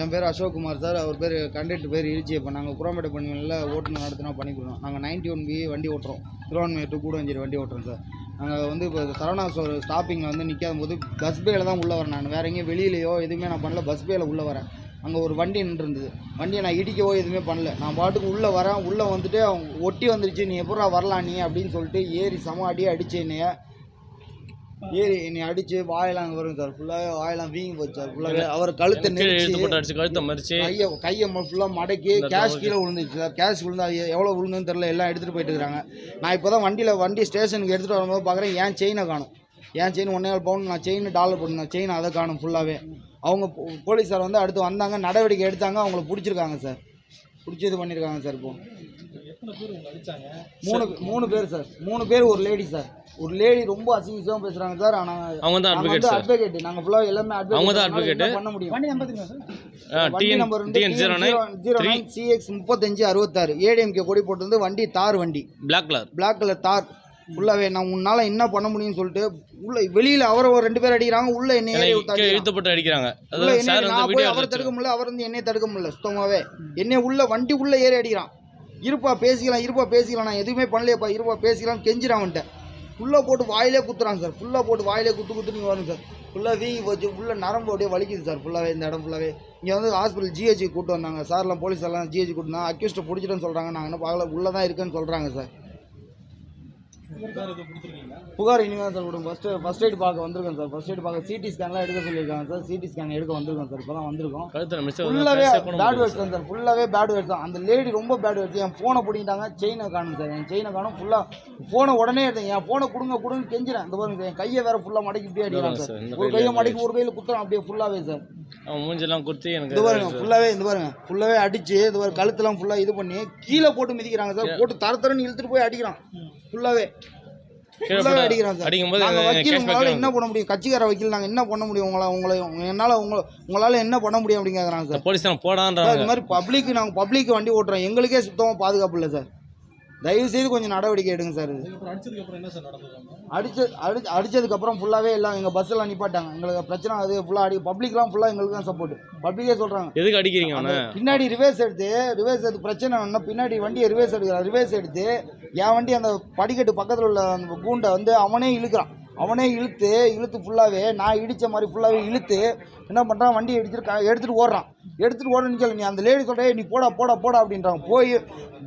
என் பேர் அசோக்குமார் சார். அவர் பேர் கண்டக்டர் பேர் இழிச்சியப்பன் நாங்கள் குரோமேட்டை பணிகளில் ஓட்டுநர் நடத்தினா பண்ணிக்கிறோம் நாங்கள் நைன்டி ஒன் பி வண்டி ஓட்டுறோம். திருவான்மையூர் டு கூடவஞ்சேரி வண்டி ஓட்டுறோம் சார். நாங்கள் வந்து இப்போ சரவணா ஸ்டோர் ஸ்டாப்பிங்கில் வந்து நிற்காத போது பஸ் பேயில் தான் உள்ளே வரேன் நான். வேறு எங்கேயும் வெளியிலையோ எதுவுமே நான் பண்ணல. பஸ் பேயில் உள்ளே வரேன். அங்கே ஒரு வண்டி நின்றுருந்தது. வண்டியை நான் இடிக்கவோ எதுவுமே பண்ணல. நான் பாட்டுக்கு உள்ளே வரேன். உள்ளே வந்துட்டு அவங்க ஒட்டி வந்துருச்சு. நீ எப்படா வரலாம் நீ அப்படின்னு சொல்லிட்டு ஏறி சம அடியே அடிச்சு என்னைய ஏறி என்னை அடிச்சு வாயெல்லாம் அங்கே வரும் சார். ஃபுல்லாகவே வாயெல்லாம் வீங்கி போச்சு சார். ஃபுல்லாகவே அவர் கழுத்தை நெரிச்சு போட்டு அடிச்சு கழுத்தை மறிச்சு. கையை கையை ஃபுல்லாக மடக்கி கேஷ். கீழே விழுந்துச்சு சார். கேஷ் விழுந்து எவ்வளோ விழுந்துன்னு தெரில எல்லாம் எடுத்துகிட்டு போயிட்டு இருக்காங்க நான் இப்போ தான் வண்டியில் வண்டி ஸ்டேஷனுக்கு எடுத்துகிட்டு வரும்போது பார்க்குறேன் ஏன் செயினை காணும். ஏன் செயின் ஒன்றே பவுன் நான் செயின் டாலர் போட்டிருந்தேன் செயின் அதை காணும் ஃபுல்லாகவே அவங்க போலீஸார் வந்து அடுத்து வந்தாங்க நடவடிக்கை எடுத்தாங்க அவங்கள பிடிச்சிருக்காங்க சார். பிடிச்சி இது பண்ணியிருக்காங்க சார் இப்போ. மூணு மூணு பேர் சார். மூணு பேர் ஒரு லேடி சார். ஒரு லேடி ரொம்ப அசிங்கமாக பேசுகிறாங்க சார். ஆனால் அவங்க தான் அட்வொகேட் சார். அட்வொகேட் நாங்கள் ஃபுல்லாக எல்லாமே அவங்க தான். என்ன பண்ண முடியும்? வண்டி நம்பர் வண்டி டிஎன் நம்பர் வந்து TN zero nine zero three nine CX முப்பத்தஞ்சு அறுபத்தாறு. ஏடிஎம்கே கொடி போட்டு வண்டி தார் வண்டி. பிளாக் கலர் பிளாக் கலர் தார். ஃபுல்லாகவே நான் உன்னால் என்ன பண்ண முடியும்னு சொல்லிட்டு உள்ள வெளியில் அவரை ஒரு ரெண்டு பேர் அடிக்கிறாங்க. உள்ள என்னை கீழே அடிக்கிறாங்க. சார் நான் போய் வீடியோ அவரை தடுக்க முடியல. அவர் வந்து என்னைய தடுக்க முடியல. சுத்தமாகவே என்னை உள்ள வண்டி உள்ள ஏறி அடிக்கிறான். இருப்பா பேசிக்கலாம் இருப்பா பேசிக்கலாம். நான் எதுவுமே பண்ணலையப்பா இருப்பா பேசிக்கலாம் கெஞ்சிரான் அவன்கிட்ட ஃபுல்லாக போட்டு வாயிலே குத்துறான் சார். ஃபுல்லாக போட்டு வாயிலே குத்து குத்து நீங்கள் வரணும் சார். ஃபுல்லாக வீங்கி போச்சு ஃபுல்லாக நரம்பு அப்படியே வலிக்குது சார். ஃபுல்லாகவே இந்த இடம் ஃபுல்லாகவே இங்கே வந்து ஹாஸ்பிட்டல் ஜிஹெச்சுக்கு கூட்டு வந்தாங்க. சார்லாம் போலீஸ் எல்லாம் ஜிஹெச் கூட்டினா அக்யூஸ்ட்டை பிடிச்சிட்டேன்னு சொல்கிறாங்க நாங்கள் என்ன பார்க்கல. உள்ளே தான் இருக்குன்னு சொல்கிறாங்க சார். புகார் இனிமேல் சார் கொடுங்க. ஃபஸ்ட்டு ஃபஸ்ட் எய்ட் பார்க்க வந்திருக்கோம் சார். ஃபஸ்ட் எய்ட் பார்க்க சிடி ஸ்கேன்லாம் எடுக்க சொல்லியிருக்காங்க சார். சிடி ஸ்கேன் எடுக்க வந்திருக்கோம் சார். இப்போ தான் வந்திருக்கோம் கழுத்தில் மிஸ் ஃபுல்லாகவே பேட் வேர்ட்ஸ் தான் சார். ஃபுல்லாகவே பேட் வேர்ட்ஸ் தான். அந்த லேடி ரொம்ப பேட் வேர்ட்ஸ் என் ஃபோனை பிடிங்கிட்டாங்க. செயினை காணும் சார். என் செயினை காணும். ஃபுல்லாக ஃபோனை உடனே எடுத்தேன். என் ஃபோனை கொடுங்க கொடுங்க கெஞ்சிறேன். இந்த பாருங்க சார். என் கையை வேற ஃபுல்லாக மடக்கி இப்படியே அடிக்கிறான் சார், இந்த ஒரு கையை மடக்கி ஒரு கையில் குத்துறான் அப்படியே ஃபுல்லாகவே சார். மூஞ்செல்லாம் குத்தி இது எனக்கு பாருங்க ஃபுல்லாகவே இது பாருங்க. ஃபுல்லாகவே அடிச்சு இது பாருங்க கழுத்தெல்லாம் ஃபுல்லாக இது பண்ணி கீழே போட்டு மிதிக்கிறாங்க சார். போட்டு தர தரன்னு இழுத்துட்டு போய் அடிக்கிறான். கேஷ் உங்களால் பேக் என்ன பண்ண முடியும்? கட்சிக்கார வக்கீல் நாங்கள் என்ன பண்ண முடியும்? உங்களை உங்களை என்னால் உங்களை உங்களால் என்ன பண்ண முடியும் அப்படின்னு கேட்குறாங்க சார் போலீஸ் மாதிரி பப்ளிக் நாங்கள் பப்ளிக் வண்டி ஓட்டுறோம். எங்களுக்கே சுத்தமாக பாதுகாப்பு இல்லை சார். தயவு செய்து கொஞ்சம் நடவடிக்கை எடுங்க சார் இது. அடிச்ச அடி அடிச்சதுக்கப்புறம் ஃபுல்லாகவே எல்லாம் எங்கள் பஸ் எல்லாம் நிப்பாட்டாங்க. எங்களுக்கு பிரச்சனை அது ஃபுல்லாக அடி பப்ளிக்லாம் ஃபுல்லாக எங்களுக்கு தான் சப்போர்ட் பப்ளிக்கே சொல்கிறாங்க எதுக்கு அடிக்கிறீங்க அவனை? பின்னாடி ரிவேர்ஸ் எடுத்து ரிவேர்ஸ் எடுத்து பிரச்சனை என்ன பின்னாடி வண்டியை ரிவேர்ஸ் எடுக்கிறான். ரிவேர்ஸ் எடுத்து என் வண்டி அந்த படிக்கட்டு பக்கத்தில் உள்ள அந்த கூண்டை வந்து அவனே இழுக்கிறான். அவனே இழுத்து இழுத்து ஃபுல்லாகவே நான் இடித்த மாதிரி ஃபுல்லாகவே இழுத்து என்ன பண்ணுறான் வண்டியை எடுத்துட்டு எடுத்துட்டு ஓடுறான். எடுத்துட்டு ஓட நிற்கல நீ அந்த லேடி சொல்கிறே நீ போடா போடா போடா அப்படின்றாங்க போய்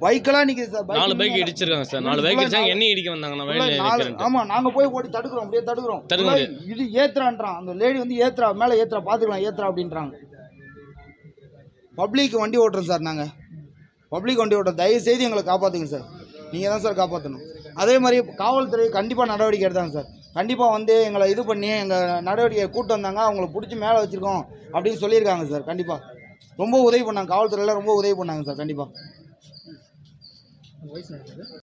பைக்கெல்லாம் நிற்கிது சார். நாலு பைக். இடிச்சிருக்காங்க சார். நாலு பைக் இடிச்சாங்க எண்ணெய் இடிக்க வந்தாங்க. நான் full-ஆ வழியில் நாலு நிற்கிறேன் ஆமா நாங்க போய் ஓடி தடுக்கிறோம். அப்படியே தடுக்கிறோம். இது ஏத்துறான்றான். அந்த லேடி வந்து ஏத்துறா மேல ஏத்துறா பாத்துக்கலாம் ஏத்துறா அப்படின்றாங்க. பப்ளிக் வண்டி ஓட்டுறோம் சார் நாங்க. பப்ளிக் வண்டி ஓட்டுறோம். தயவு செய்து எங்களை காப்பாத்துங்க சார். நீங்க தான் சார் காப்பாற்றணும் அதே மாதிரி காவல்துறை கண்டிப்பா நடவடிக்கை எடுத்தாங்க சார். கண்டிப்பாக வந்து எங்களை இது பண்ணி எங்கள் நடவடிக்கையை கூட்டு வந்தாங்க. அவங்கள பிடிச்சி மேலே வச்சுருக்கோம் அப்படின்னு சொல்லியிருக்காங்க சார் கண்டிப்பாக ரொம்ப உதவி பண்ணாங்க. காவல்துறையில் ரொம்ப உதவி பண்ணாங்க சார் கண்டிப்பாக